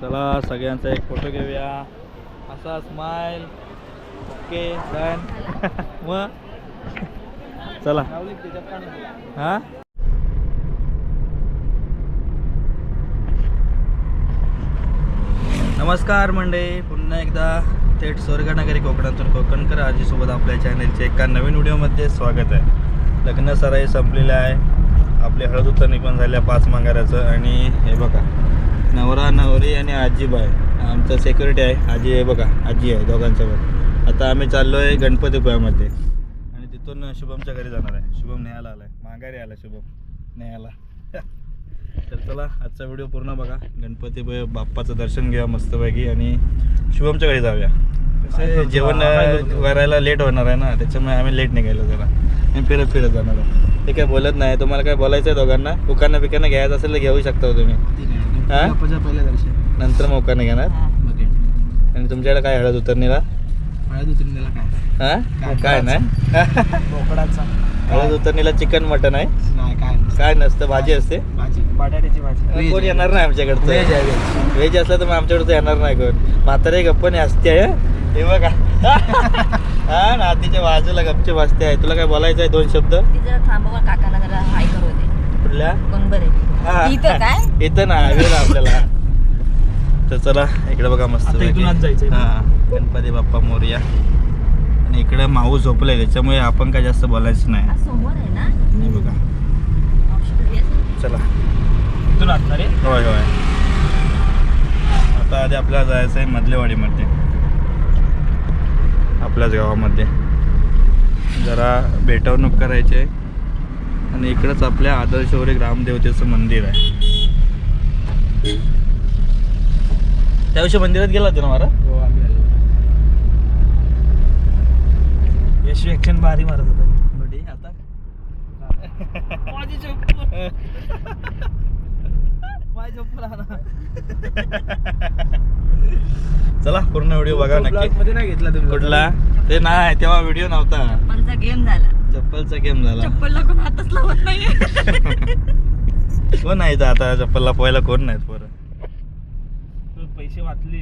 चला सगळ्यांचा एक फोटो घेऊया. असा स्माइल ओके डन मग? चला. हा? नमस्कार मंडे पुन्हा एकदा थेट स्वर्गनगरी कोकणातून कोकणकर आजीसोबत आपल्या चॅनलचे एका नवीन व्हिडिओमध्ये स्वागत आहे. लग्न सराई संपलेलं आहे. आपले हळद उत्तरणी पण झाल्या पाच मांगाऱ्याचं आणि हे बघा. नवरा नवरी आणि आजीबाई. आमचं सिक्युरिटी आहे. आजी आहे बघा. आजी आहे दोघांसोबत. आता आम्ही चाललो आहे गणपतीपुळ्यामध्ये आणि तिथून शुभमच्या घरी जाणार आहे. शुभम न्यायला आला आहे माघारी आला शुभम. न्यायला. तर चला आजचा व्हिडिओ पूर्ण बघा. गणपती बाप्पाचं दर्शन घ्या मस्तपैकी. आणि शुभमच्या घरी जाऊया. कसं आहे, जेवण करायला लेट होणार आहे ना. त्याच्यामुळे आम्ही लेट निघालो जरा. आणि फिरत फिरत जाणार आहे ते काय बोलत नाही. तुम्हाला काय बोलायचं आहे दोघांना? उकांना पिकांना घ्यायचं असेल तर घेऊ शकता हो तुम्ही. हा? पहिलं दर्शन नंतर मग उकांना घेणार आणि तुमच्याकडे काय हळद उतरणीला? हळद उतरणीला काय? हा? काय नाही? बोकडाचा. हळद उतरणीला चिकन मटन आहे? नाही काय काय नसतं भाजी असते? भाजी. बटाट्याची भाजी. कोण येणार नाही आमच्याकडचं? व्हेज आहे व्हेज व्हेज असलं तर मग आमच्याकडे तर येणार नाही कोण? म्हातारे गप्पने हसते आहे हे बघा. हा नातीच्या बाजूला गपचे बसते आहे तुला काय बोलायचं आहे दोन शब्द? ती जरा थांबवा काकांना जरा हाय करू दे. कुठल्या? कोण बरे. इथं काय? इथं ना वेळ आपल्याला. तर चला इकडे बघा मस्त आता इथून आत जायचंय. हा गणपती बाप्पा मोरया. आणि इकडे माऊ झोपलाय त्याच्यामुळे आपण काय जास्त बोलायचं नाही. आज समोर आहे ना? हे बघा. चला. इथून आत ना रे होय होय. आता आधी आपल्याला जायचं आहे मधलेवाडीमध्ये. आपल्याच गावामध्ये. जरा भेटवणूक करायची आहे. आणि इकडंच आपल्या आदर्शवरी ग्रामदेवतेचं मंदिर आहे. त्या दिवशी मंदिरात गेला होता ना मारा हो आम्ही आलो. यश ऍक्शन भारी मारत होता. बडी आता? माझी चप्पल. माझी चप्पल चला पूर्ण व्हिडिओ बघा नक्की. मध्ये नाही घेतला तुम्ही. कुठला? ते नाही तेव्हा व्हिडिओ नव्हता. गेम झाला. चप्पलचा गेम झाला. चप्पलला कोण हातच लावत नाही कोण आहे इथं आता? चप्पलला पोहायला कोण नाहीत पोरं? तू पैसे वाचले.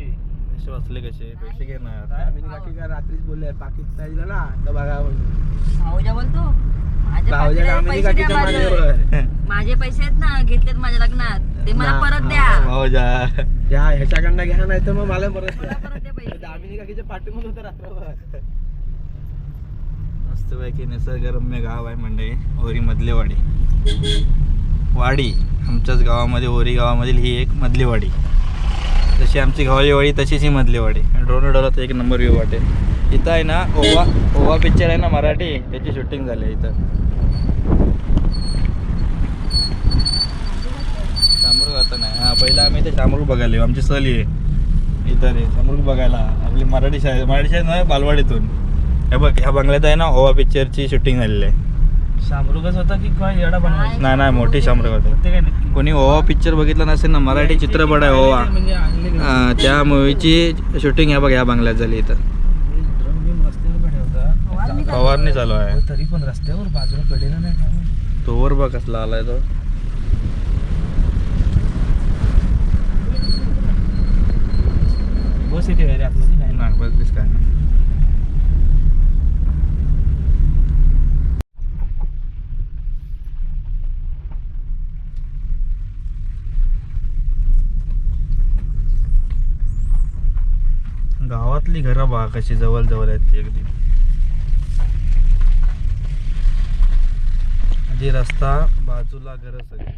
पैसे वाचले कसे? पैसे घेणार. आम्ही काकी काय रात्रीच बोलले पाकिस्तान ना तर बघा म्हणून. भाऊजा बोलतो. माझे भाऊजा आम्ही पैसे द्या काकीच्या माझे. मानेवर. माझे पैसे आहेत ना घेतलेत माझ्या लग्नात. ते मला. परत द्या. भाऊ जा या ह्याच्याकडनं घ्या नाही तर मग मला परत मला परत द्या पैसे. दामिनी काकीच्या पाठीमध्ये होतं रात्रभर. मस्तपैकी निसर्गरम्य गाव आहे म्हणजे ओरी मधली वाडी वाडी आमच्याच गावामध्ये ओरी गावामधील ही एक मधली वाडी जशी आमची गावाची वाडी तशीच ही मधली वाडी ड्रोन उडवला तर एक नंबर व्ह्यू वाटेल. इथं आहे ना ओवा ओवा पिक्चर आहे ना मराठी त्याची शूटिंग झाली आहे इथं. शामरुग आता नाही. हां पहिला आम्ही इथे शामरुग बघायला येऊ. आमची सहली आहे. इथं रे शामरुग बघायला. आपली मराठी शाळेत मराठी शाळेत नाही बालवाडीतून. हे बघ ह्या बंगल्यात आहे ना ओवा पिक्चरची शूटिंग झालेली आहे. शामरुगच होता की काय येडा बनवायचा नाही नाही मोठी शामरुग होते. ते काय नक्की? कोणी ओवा पिक्चर बघितला नसेल ना मराठी चित्रपट आहे ओवा. म्हणजे आणले का? अं, त्या मूवीची शूटिंग ह्या बघ ह्या बंगल्यात झाली इथं. बिम रस्त्यावर फवारणी होता. चालू फवारणी चालू आहे. हो, तरी पण रस्त्यावर बाजूला कडेला नाही का? तोवर बघ कसला आलाय तो. बस येते रे आतमध्ये? नाही. ना नाही बस बीस काय नाही गावातली घरं बघा कशी जवळ जवळ आहेत ती अगदी. आधी रस्ता बाजूला घर सगळी.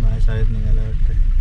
माझ्या शाळेत निघायला वाटतं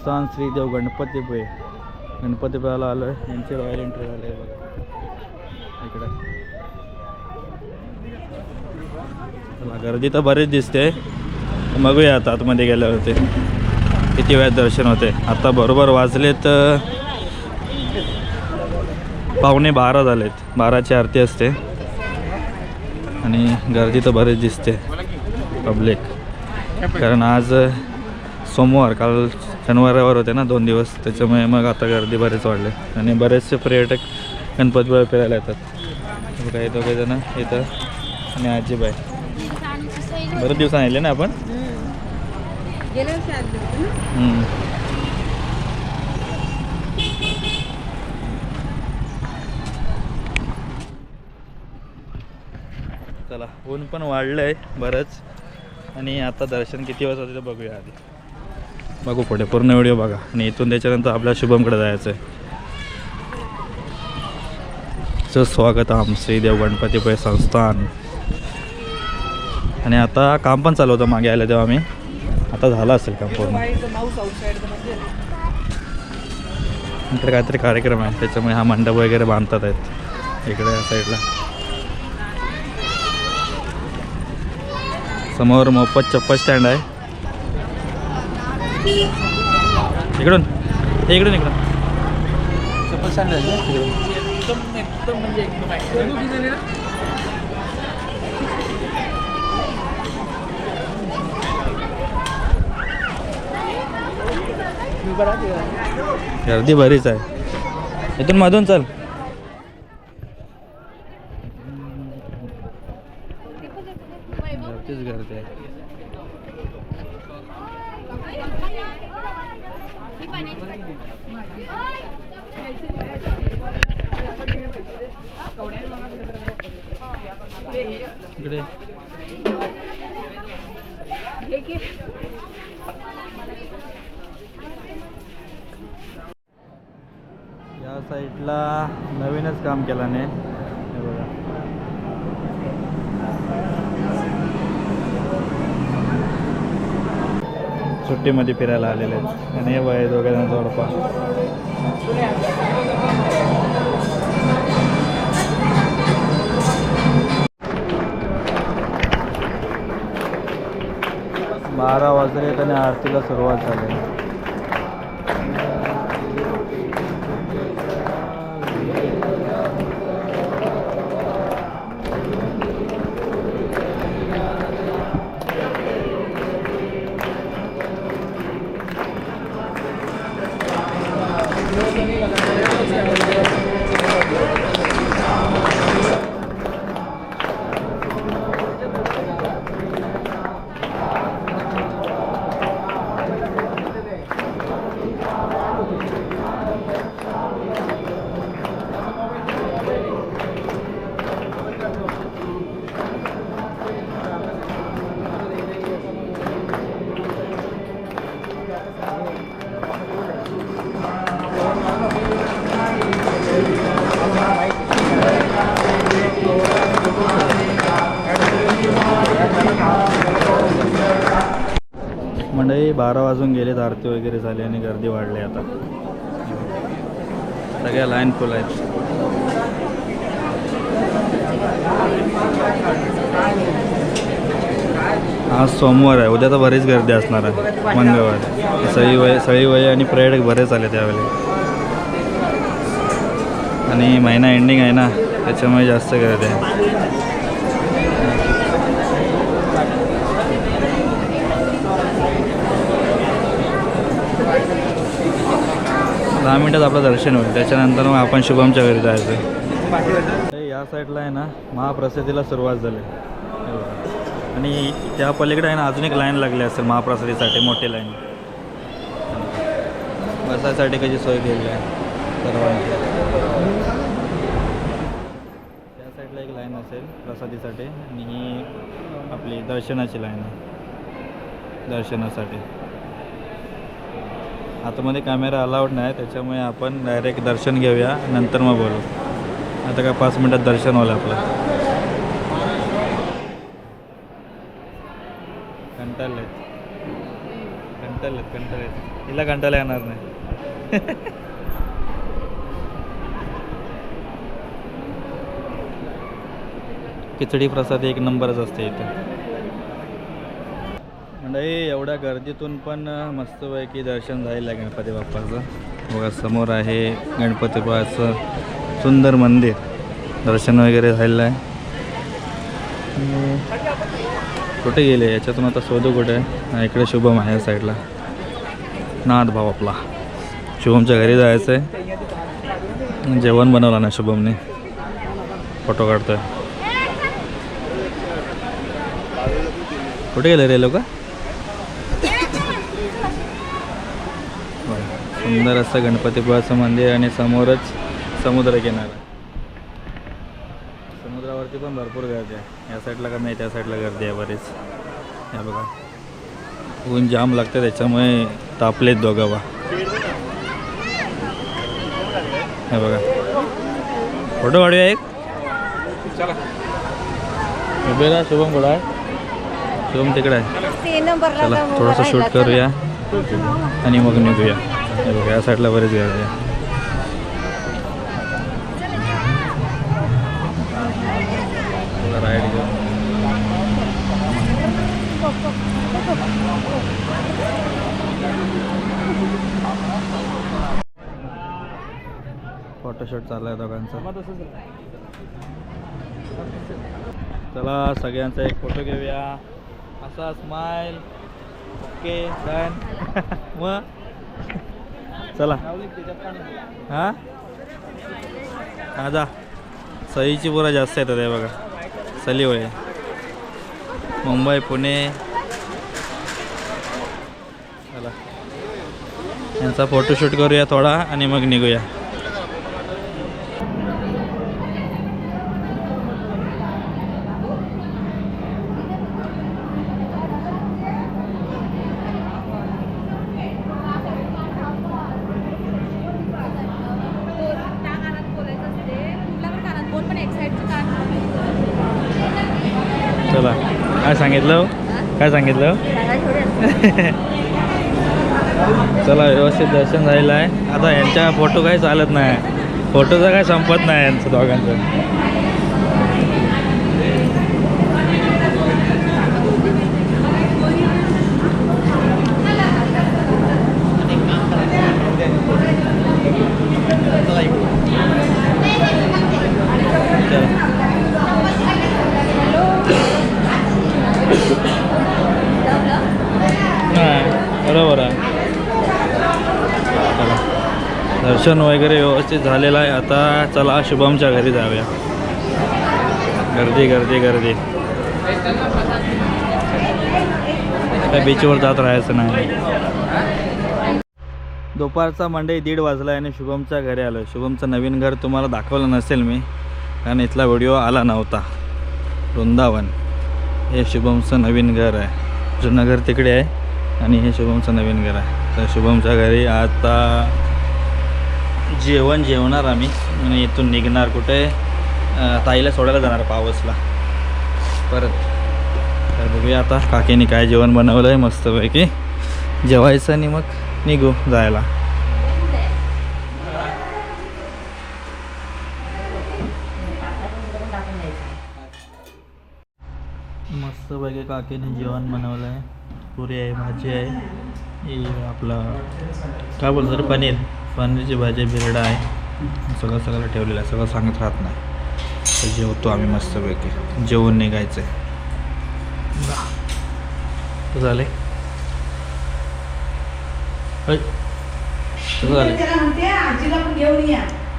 संस्थान श्रीदेव गणपतीपुळे गणपतीपुळ्याला आलो आहे रॉयल एंट्री झाले आहे बघा. इकडे. गर्दी तर बरीच दिसते. बघूया आता आतमध्ये गेल्यावरती किती वेळात दर्शन होते. आता बरोबर वाजलेत तर पाहुणे बारा झालेत. बाराची आरती असते. आणि गर्दी तर बरीच दिसते. पब्लिक. कारण आज सोमवार काल शनिवारावर होते ना दोन दिवस त्याच्यामुळे मग आता गर्दी बरेच वाढले. आणि बरेचसे पर्यटक गणपतीपुळे फिरायला येतात. काही दोघे जण येतं आणि आजीबाई. बरेच दिवस आले ना आपण? चला ऊन पण वाढलं आहे बरंच. आणि आता दर्शन किती वाजता होते बघूया आधी. बघू पुढे पूर्ण व्हिडिओ बघा. आणि इथून त्याच्यानंतर आपल्या शुभमकडे जायचं आहे स्वागत आम श्रीदेव गणपतीपुळे संस्थान. आणि आता काम पण चालू होतं मागे आलं तेव्हा आम्ही आता झालं असेल काम पूर्ण. नंतर काहीतरी कार्यक्रम आहे त्याच्यामुळे हा मंडप वगैरे बांधतात आहेत. इकडे या साईडला समोर मोफत चप्पल स्टँड आहे. इकडून इकडून इकडून चप्पल? एकदम एकदम म्हणजे एकदम. गर्दी बरीच आहे इथून मधून चल भरतीच गर्दी आहे इकडे. या साईडला नवीनच काम केलं नाही बघा. सुट्टीमध्ये फिरायला आलेले आहेत. आणि हे वय दोघे जण जोडपा. बारा वाजले आणि आरतीला सुरुवात झाली. बारा वाजून गेलेत आरती वगैरे झाली आणि गर्दी वाढली आता. सगळ्या लाईन फुल आहेत. आज सोमवार आहे उद्या तर बरीच गर्दी असणार आहे मंगळवार. सळी वय सळी वय आणि पर्यटक बरेच आले त्यावेळी. आणि महिना एंडिंग आहे ना त्याच्यामुळे जास्त गर्दी आहे. दहा मिनटात आपलं दर्शन होईल. त्याच्यानंतर मग आपण शुभमच्या घरी जायचं. या साईडला आहे ना महाप्रसादीला सुरुवात झाली. आणि त्या पलीकडे आहे ना अजून एक लाईन लागली असेल महाप्रसादीसाठी मोठी लाईन. बसायसाठी कशी सोय केली आहे? सर्वांची त्या साईडला एक लाईन असेल प्रसादीसाठी आणि ही आपली दर्शनाची लाईन आहे. दर्शनासाठी. आतमध्ये कॅमेरा अलाउड नाही त्याच्यामुळे आपण डायरेक्ट दर्शन घेऊया नंतर मग बोलू. आता का पाच मिनटात दर्शन होलं आपलं. कंटाळले कंटाळ कंटाळलेत कंटाळलेत हिला कंटाळा येणार नाही. खिचडी प्रसाद एक नंबरच असते इथे. मंडळी एवढ्या गर्दीतून पण मस्तपैकी दर्शन झालेलं आहे गणपती बाप्पाचं. बघा समोर आहे गणपती बाप्पाचं सुंदर मंदिर. दर्शन वगैरे झालेलं आहे. कुठे गेले? याच्यातून आता शोधू कुठे? आहे इकडे शुभम आहे साईडला. नाथ भाऊ आपला. शुभमच्या घरी जायचं आहे जेवण बनवलं ना शुभमने. फोटो काढतोय. कुठे गेले रे लोक? सुंदर असं गणपतीपुळाचं मंदिर आणि समोरच समुद्र किनारा. समुद्रावरती पण भरपूर गर्दी आहे. या साईडला कमी आहे त्या साईडला गर्दी आहे बरीच. या बघा. ऊन जाम लागतं त्याच्यामुळे तापलेत दोघं बा. हे बघा. फोटो काढूया एक. चला. उभे राहा शुभम कुठं आहे? शुभम तिकडे आहे. चला थोडंसं शूट करूया. आणि मग निघूया. हे बघा या साईडला बरेच गर्दी आहे. फोटोशूट चालू आहे दोघांचा. चला सगळ्यांचा एक फोटो घेऊया. असा स्माइल ओके डन मग? चला. हां? हा जा सईची पुरा जास्त येतात आहे बघा. सली मुंबई पुणे. चला. यांचा फोटोशूट करूया थोडा आणि मग निघूया त्या कानात बोलायचं असते कुठल्या पण कानात बोल पण एक साईडचं कान चला काय सांगितलं? काय सांगितलं? चला व्यवस्थित दर्शन झालेलं आहे. आता यांच्या फोटो काही चालत नाही. फोटोचं काय संपत नाही यांचं दोघांचं चला. नाही बरोबर आहे चला दर्शन वगैरे व्यवस्थित झालेलं आहे. आता चला शुभमच्या घरी जाऊया. गर्दी गर्दी गर्दी. काय बीचवर जात राहायचं नाही. दुपारचा मंडई दीड वाजला आणि शुभमच्या घरी आलो शुभमचं नवीन घर तुम्हाला दाखवलं नसेल मी कारण इथला व्हिडिओ आला नव्हता. वृंदावन. हे शुभमचं नवीन घर आहे. जुनं घर तिकडे आहे आणि हे शुभमचं नवीन घर आहे. तर शुभमच्या घरी आता जेवण जेवणार आम्ही. आणि इथून निघणार कुठे? ताईला सोडायला जाणार पावसला. परत. तर बघूया आता काकीने काय जेवण बनवलं आहे मस्तपैकी. जेवायचं आणि मग निघू जायला. मस्तपैकी काकीने जेवण बनवलं आहे पुरी आहे भाजी आहे. आपलं काय बोलतो पनीर? पनीरची भाजी बिरडा आहे. सगळं सगळं ठेवलेलं आहे. सगळं सांगत राहत नाही. तर जेवतो आम्ही मस्तपैकी. जेवून निघायचं आहे झाले?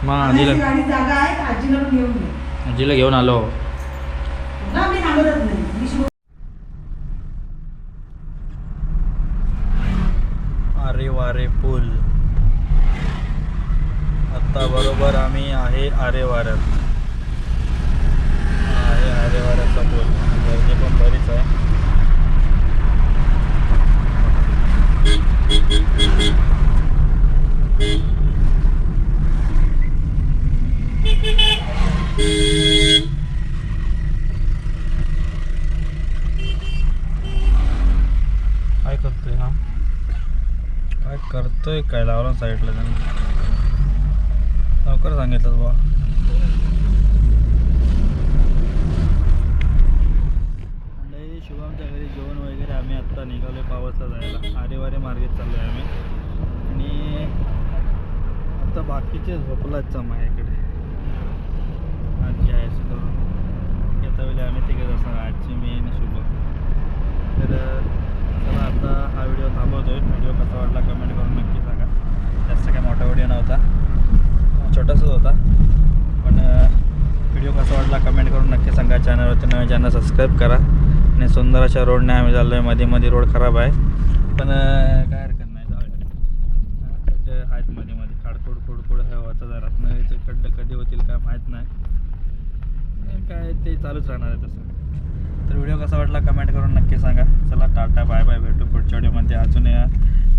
मग आजीला आजीला घेऊन आलो ना मी सांगतच नाही मी शिव- अरे वारे पूल आता बरोबर आम्ही आहे आरे वाऱ्यात आहे आरे वाऱ्याचा पूल. गर्दी पण बरीच आहे. काय करतोय हा? करतोय काय? लावला साईडला त्यांनी. लवकर सांगितलं बा मंडळी शुभमच्या घरी जेवण वगैरे आम्ही आत्ता निघालो जायला. आरेवारे मार्गेत चाललो आहे आम्ही. आणि आता बाकीचे झोपलाच माझ्याकडे. आजी आहे सुद्धा. येता वेळी आम्ही तिकडे असणार आजची मी आणि तर चला आता हा व्हिडिओ थांबवतोय. व्हिडिओ कसा वाटला कमेंट करून नक्की सांगा. जास्त काय मोठा व्हिडिओ नव्हता. छोटासाच होता. पण व्हिडिओ कसा वाटला कमेंट करून नक्की सांगा. चॅनलवरती नवीन चॅनल सबस्क्राईब करा. आणि सुंदर अशा रोडने आम्ही चाललो आहे मध्ये मध्ये रोड खराब आहे. पण काय हरकत नाही जाऊया खड्डे आहेत मध्ये मध्ये. खाडखोड खोडखोड आहे होता जरा नळीचे खड्डे कधी होतील काय माहीत नाही. काय ते चालूच राहणार आहे तसं. तर व्हिडिओ कसा वाटला कमेंट करून नक्की सांगा. चला टाटा बाय बाय. भेटू पुढच्या व्हिडिओमध्ये. अजून या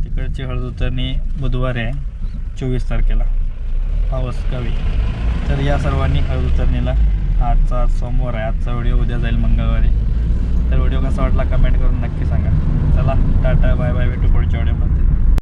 तिकडची हळद उतरणी बुधवारी आहे चोवीस तारखेला. पावस कवी. तर या सर्वांनी हळद उतरणीला आजचा सोमवार आहे. आजचा व्हिडिओ उद्या जाईल मंगळवारी. तर व्हिडिओ कसा वाटला कमेंट करून नक्की सांगा. चला टाटा बाय बाय भेटू पुढच्या व्हिडिओमध्ये